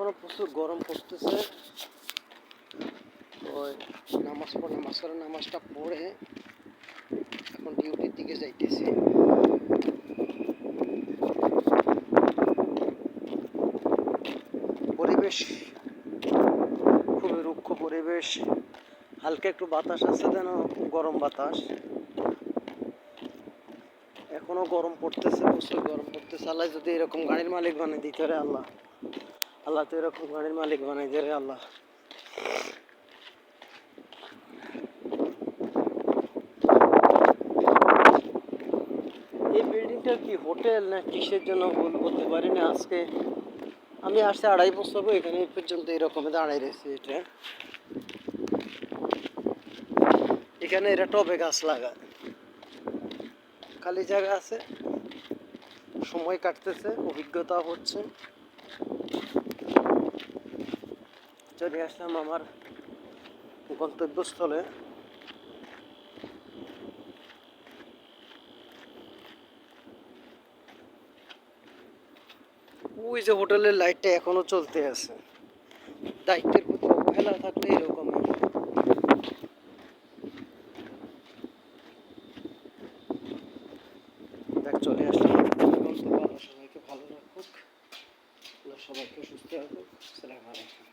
এখনও প্রচুর গরম পড়তেছে। ওই নামাজ পড়ে নামাজ করে নামাজটা পড়ে। এখন ডিউটির দিকে যাইতেছি। পরিবেশ, খুবই রুক্ষ পরিবেশ। হালকা একটু বাতাস আছে যেন, গরম বাতাস। এখনও গরম পড়তেছে, প্রচুর গরম পড়তেছে। আল্লাহ যদি এরকম গাড়ির মালিক বানিয়ে দিতে রে আল্লাহ। আল্লাহ তো এরকম গাড়ির মালিক বানাই দে আল্লাহ। এই বিল্ডিংটা কি হোটেল না কিসের জন্য বল বলতে পারি না আজকে? আমি আসছে আড়াই বছর এখানে পর্যন্ত এরকম দাঁড়াই রয়েছে এটা এখানে এরা টবে গাছ লাগায়। খালি জায়গা আছে। সময় কাটতেছে, অভিজ্ঞতা হচ্ছে। চলে আসলাম আমার গন্তব্যস্থলে। ওই যে হোটেলের লাইটটা এখনও চলতে আছে। দায়িত্বের প্রতি অবহেলা থাকলে এরকম দেখ, চলে আসলাম। সবাইকে ভালো রাখুক। সবাইকে সুস্থ রাখুক। সালাম আলাইকুম।